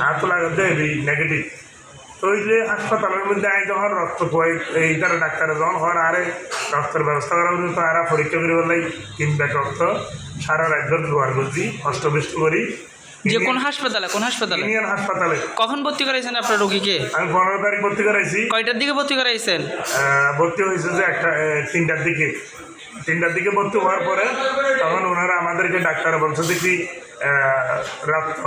হাত লাগাতে নেগেটিভ তো ওই যে হাসপাতালের মধ্যে আই যখন রক্ত খুয়াই এই তারা ডাক্তার যখন হওয়ার আরে রক্তের ব্যবস্থা করা তো আরা পরীক্ষা করে বললাই তিন ব্যাগ রক্ত সারা রাজ্যের জোয়ার করছি অষ্টবৃষ্ট করি। যে কোন হাসপাতালে কোন হাসপাতালে? ইউনিয়ন হাসপাতালে। কখন ভর্তি করাইছেন আপনার রোগীকে? আমি পনেরো তারিখ ভর্তি করাইছি। কয়টার দিকে ভর্তি করাইছেন? ভর্তি হয়েছে যে একটা তিনটার দিকে। তিনটার দিকে ভর্তি হওয়ার পরে তখন ওনারা আমাদেরকে ডাক্তার বলছে কি রক্ত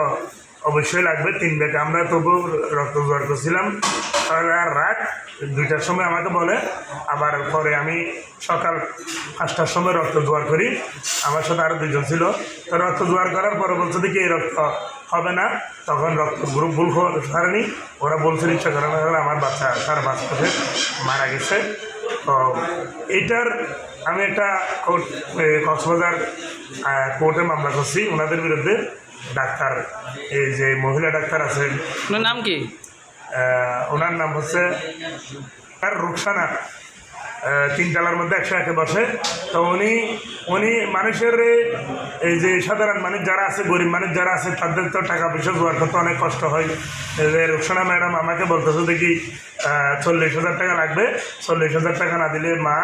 অবশ্যই লাগবে, তিন ব্যাগ। আমরা তবু রক্ত জোগাড় করছিলাম। তাহলে আর রাত দুইটার সময় আমাকে বলে, আবার পরে আমি সকাল পাঁচটার সময় রক্ত জোগাড় করি। আমার সাথে আরও দুজন ছিল। তো রক্ত জোগাড় করার পরে বলছে, দেখি এই রক্ত হবে না। তখন রক্ত গ্রুপ ভুল সারেনি ওরা বলছে ইচ্ছা করে না আমার বাচ্চা সাড়ে পাঁচ মারা গেছে। তো এইটার আমি একটা কক্সবাজার কোর্টে মামলা করছি ওনাদের বিরুদ্ধে। ডাক্তার এই যে মহিলা ডাক্তার আছেন। আপনার নাম কি? ওনার নাম হচ্ছে আর রুকসানা তিনতলার মধ্যে একশো একে বসে। তো উনি উনি মানুষের এই যে সাধারণ মানুষ যারা আছে গরিব মানুষ যারা আছে তাদের তো টাকা পয়সা জোগাড় করতে অনেক কষ্ট হয়। যে রুকসানা ম্যাডাম আমাকে বলতেছে দেখি চল্লিশ হাজার টাকা লাগবে। চল্লিশ হাজার টাকা না দিলে মা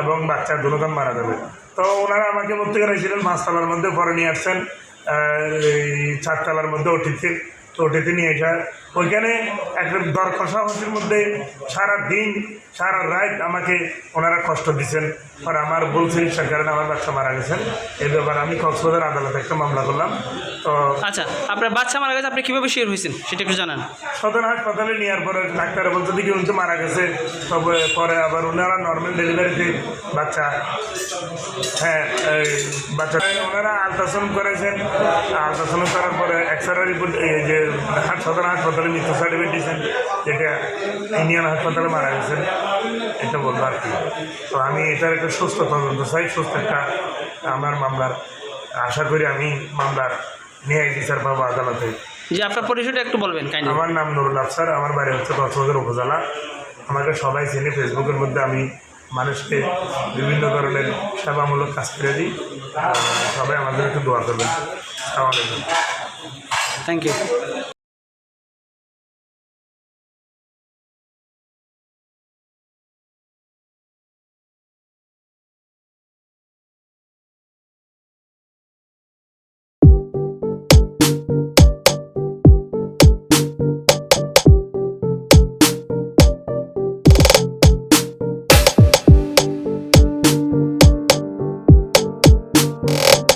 এবং বাচ্চা দুজন মারা যাবে। তো ওনারা আমাকে ভর্তি করেছিলেন পাঁচতলার মধ্যে পরে নিয়ে আসছেন। চারতলার মধ্যে ওটিতে তো ওটিতে নিয়ে আসা ওইখানে একটা দর কষাকষির মধ্যে সারা দিন, সারা রাত আমাকে ওনারা কষ্ট দিচ্ছেন। আর আমার ভুল চিকিৎসার কারণে আমার বাচ্চা মারা গেছেন এই ব্যাপারে আমি কক্সবাজার আদালতে একটা মামলা করলাম। তো আচ্ছা আপনার বাচ্চা মারা গেছে আপনি কীভাবে শিওর হয়েছেন? সেটা একটু জানান। সদর হাসপাতালে নেওয়ার পরে ডাক্তার বলছে দেখি উনি তো মারা গেছে। তবে পরে আবার ওনারা নর্মাল ডেলিভারিতে বাচ্চা হ্যাঁ বাচ্চা ওনারা আলট্রাসাউন্ড করেছেন আলট্রাসাউন্ড করার পরে এক্সরে রিপোর্ট যে সদর হাসপাতালে মৃত্যু সার্টিফিকেট দিয়েছেন যেটা ইন্ডিয়ান হাসপাতালে মারা গেছেন এটা বলব আর কি। তো আমি এটার একটা সুস্থ তদন্ত চাই সুস্থ একটা আমার মামলার আশা করি আমি মামলার ন্যায় বিচার পাবো আদালতে। যে আপনার পরিচয়টা একটু বলবেন কাইন্ডলি আমার নাম নুরুল আফসার আমার বাড়ি হচ্ছে কক্সবাজার উপজেলা। আমাকে সবাই চেনে ফেসবুকের মধ্যে আমি মানুষকে বিভিন্ন ধরনের সেবামূলক কাজ করে দিই। সবাই আমাদের একটু দোয়া করবেন। Thank you you.